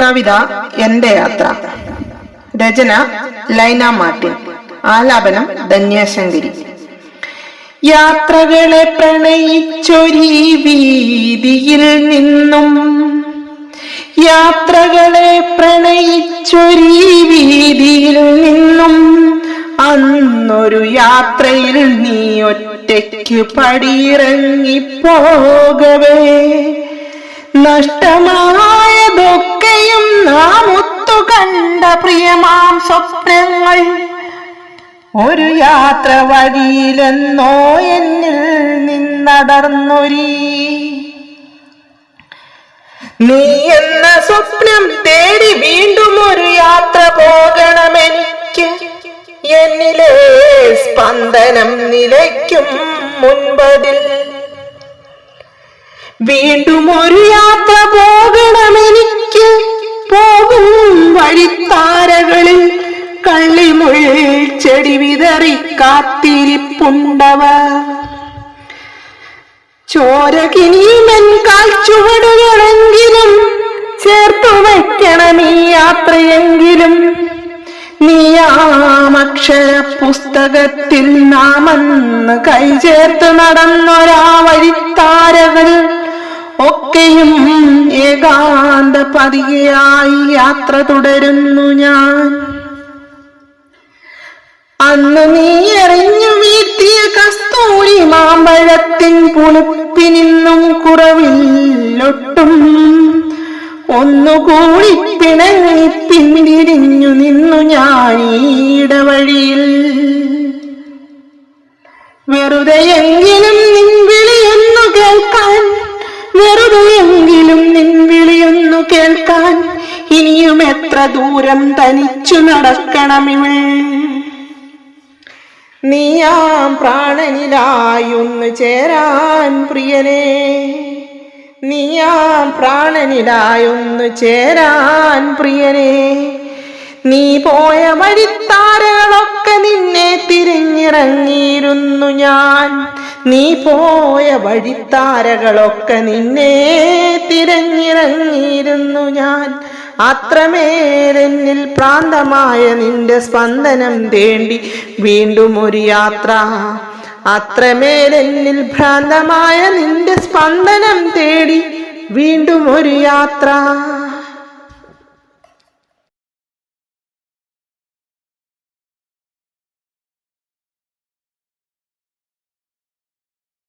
കവിത എന്റെ യാത്ര. രചന ലൈന മാർട്ടിൻ. ആലാപനം ധന്യാശങ്കരി. യാത്രകളെ പ്രണയിച്ചൊരീ വീതിയിൽ നിന്നും യാത്രകളെ പ്രണയിച്ചൊരീ വീതിയിൽ നിന്നും അന്നൊരു യാത്രയിൽ നീ ഒറ്റയ്ക്ക് പടിയിറങ്ങിപ്പോകവേ. നഷ്ടമായതൊക്കെയും നാം കണ്ട പ്രിയമാം സ്വപ്നങ്ങൾ. ഒരു യാത്ര വഴിയിലെന്നോ എന്നിൽ നിന്നടർന്നൊരി. നീ എന്ന സ്വപ്നം തേടി വീണ്ടും ഒരു യാത്ര പോകണമെനിക്ക്. എന്നിലെ സ്പന്ദനം നിലയ്ക്കും മുൻപതിൽ. വീണ്ടും ഒരു യാത്ര പോകണമെനിക്ക് വിതറി കാത്തിരിപ്പുണ്ടവർ ചോരകിനിയുമൻ കാൽച്ചുവടുകളെങ്കിലും ചേർത്തു വയ്ക്കണം ഈ യാത്രയെങ്കിലും. നീയാമക്ഷര പുസ്തകത്തിൽ നാമെന്ന് കൈചേർത്ത് നടന്നൊരാ വഴിത്താരകൾ ഒക്കെയും ഏകാന്ത പതികയായി യാത്ര തുടരുന്നു ഞാൻ. അന്ന് നീ എറിഞ്ഞു വീട്ടിയ കസ്തൂരി മാമ്പഴത്തിൻ പുളിപ്പിനിന്നും കുറവില്ലൊട്ടും ഒന്നുകൂടി പിണങ്ങി പിന്തിരിഞ്ഞു നിന്നു ഞാൻ ഈടവഴിയിൽ വെറുതെയെങ്കിലും നിൻ വിളിയൊന്നു കേൾക്കാൻ വെറുതെയെങ്കിലും നിൻ വിളിയൊന്നു കേൾക്കാൻ ഇനിയും എത്ര ദൂരം തനിച്ചു നടക്കണമിവൾ. നീയാം പ്രാണനിലായൊന്നു ചേരാൻ പ്രിയനെ. നീയാം പ്രാണനിലായൊന്നു ചേരാൻ പ്രിയനെ. നീ പോയ വഴിത്താരകളൊക്കെ നിന്നെ തിരിഞ്ഞിറങ്ങിയിരുന്നു ഞാൻ. നീ പോയ വഴിത്താരകളൊക്കെ നിന്നെ തിരഞ്ഞിറങ്ങിയിരുന്നു ഞാൻ. അത്രമേലെന്നിൽ പ്രാന്തമായ നിന്റെ സ്പന്ദനം തേണ്ടി വീണ്ടും ഒരു യാത്ര. അത്രമേലെന്നിൽ ഭ്രാന്തമായ നിന്റെ സ്പന്ദനം തേടി വീണ്ടും ഒരു യാത്ര.